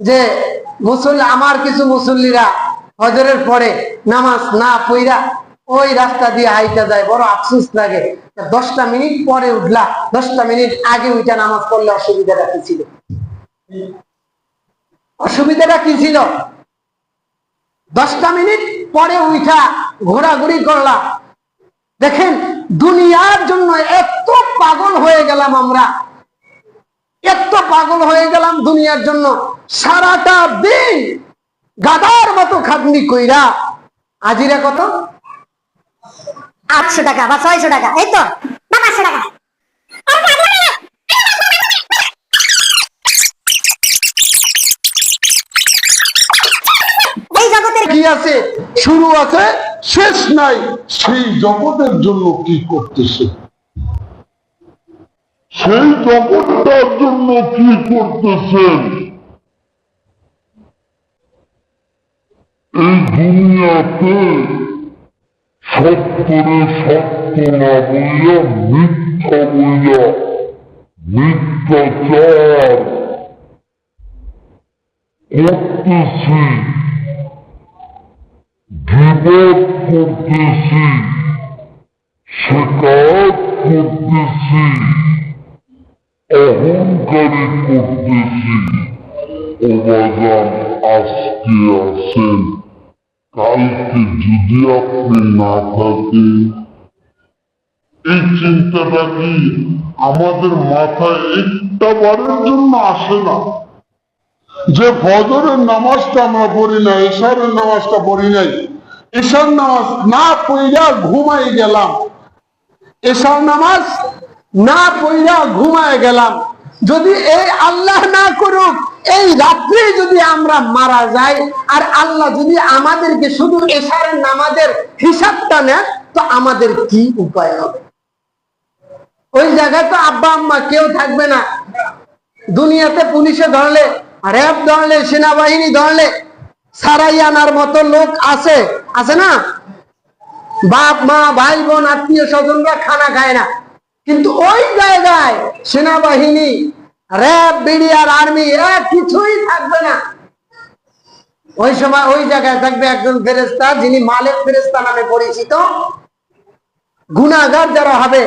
যে মুসল্লি, আমার কিছু মুসল্লিরা হজরের পরে নামাজ না পইরা ওই রাস্তা দিয়ে হাইটা যায়, বড় আফসোস লাগে। দশটা মিনিট পরে উঠলা, দশটা মিনিট আগে উইটা নামাজ পড়লে অসুবিধাটা কি ছিল? অসুবিধাটা কি ছিল? দশটা মিনিট পরে উঠা ঘোরাঘুরি করলা। দেখেন, দুনিয়ার জন্য এত পাগল হয়ে গেলাম আমরা। এত পাগল হয়ে গেলাম দুনিয়ার জন্য। সারাটা দিন গাদার মতো খাটনি কইরা। আজিরা কত? আটশো টাকা বা ছয়শো টাকা এই তো পাঁচশো টাকা। কি আছে? শুরু আছে শেষ নাই। সেই জগতের জন্য কি করতেছে? সেই জগৎটার জন্য কি করতেছেন? এই দুনিয়াতে সত্তরে সত্য না বইয়া মিথ্যা বইয়া মিথ্যাচার করতেছি, বিপদ করতেছি শেখাত করতেছি। অহংকারী করতেছি। অবাজান আজকে আছেন কালকে যদি আপনি না থাকেন, এই চিন্তাটা কি আমাদের মাথায় একটা বারের জন্য আসে না? যে ফজরের নামাজটা আমরা পড়ি না, এশারের নামাজটা পড়ি নাই। এশার নামাজ না পড়িয়া ঘুমাই গেলাম। এসার নামাজ না পইরা ঘুমায় গেলাম। যদি এই আল্লাহ না করুক, এই রাত্রে যদি আমরা মারা যাই, আর আল্লাহ যদি আমাদেরকে শুধু এশারের নামাজের হিসাবটা নেন, তো আমাদের কি উপায় হবে? ওই জায়গায় তো আব্বা আম্মা কেউ থাকবে না। দুনিয়াতে পুলিশে ধরলে, র্যাব ধরলে, সেনাবাহিনী ধরলে, সারাই আনার মতো লোক আছে। আছে না? বাপ, মা, ভাই, বোন আত্মীয় স্বজনরা খানা খায় না। কিন্তু ওই জায়গায় সেনাবাহিনী, র্যাব বিড়িয়ার আর্মি, এরা কিছুই থাকবে না। ওই সময় ওই জায়গায় থাকবে একজন ফেরেস্তা যিনি মালেক ফেরেস্তা নামে পরিচিত। গুণাগার যারা হবে